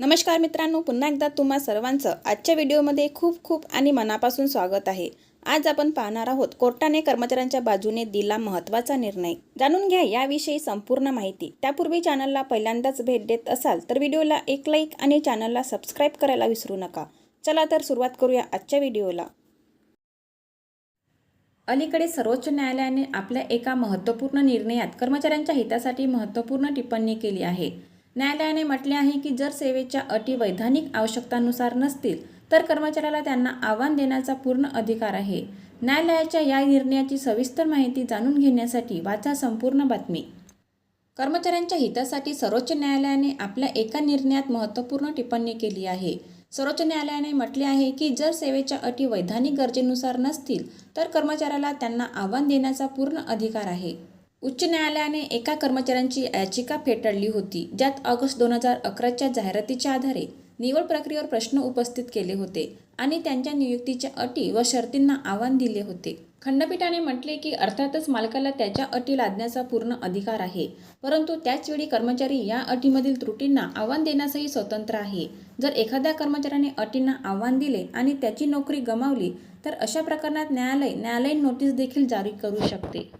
नमस्कार मित्रांनो पुन्हा एकदा तुम्हा सर्वांचं आजच्या व्हिडिओमध्ये खूप खूप आणि मनापासून स्वागत आहे. आज आपण पाहणार आहोत कोर्टाने कर्मचाऱ्यांच्या बाजूने दिला महत्त्वाचा निर्णय. जाणून घ्या याविषयी संपूर्ण माहिती. त्यापूर्वी चॅनलला पहिल्यांदाच भेट देत असाल तर व्हिडिओला एक लाईक आणि चॅनलला सबस्क्राईब करायला विसरू नका. चला तर सुरुवात करूया आजच्या व्हिडिओला. अलीकडे सर्वोच्च न्यायालयाने आपल्या एका महत्त्वपूर्ण निर्णयात कर्मचाऱ्यांच्या हितासाठी महत्त्वपूर्ण टिप्पणी केली आहे. न्यायालयाने म्हटले आहे की जर सेवेच्या अटी वैधानिक आवश्यकतानुसार नसतील तर कर्मचाऱ्याला त्यांना आव्हान देण्याचा पूर्ण अधिकार आहे. न्यायालयाच्या या निर्णयाची सविस्तर माहिती जाणून घेण्यासाठी वाचा संपूर्ण बातमी. कर्मचाऱ्यांच्या हितासाठी सर्वोच्च न्यायालयाने आपल्या एका निर्णयात महत्त्वपूर्ण टिप्पणी केली आहे. सर्वोच्च न्यायालयाने म्हटले आहे की जर सेवेच्या अटी वैधानिक गरजेनुसार नसतील तर कर्मचाऱ्याला त्यांना आव्हान देण्याचा पूर्ण अधिकार आहे. उच्च न्यायालयाने एका कर्मचाऱ्यांची याचिका फेटाळली होती ज्यात ऑगस्ट दोन हजार अकराच्या जाहिरातीच्या आधारे निवड प्रक्रियेवर प्रश्न उपस्थित केले होते आणि त्यांच्या नियुक्तीच्या अटी व शर्तींना आव्हान दिले होते. खंडपीठाने म्हटले की अर्थातच मालकाला त्याच्या अटी लादण्याचा पूर्ण अधिकार आहे परंतु त्याचवेळी कर्मचारी या अटीमधील त्रुटींना आव्हान देण्यासही स्वतंत्र आहे. जर एखाद्या कर्मचाऱ्याने अटींना आव्हान दिले आणि त्याची नोकरी गमावली तर अशा प्रकरणात न्यायालय न्यायालयीन नोटीस देखील जारी करू शकते.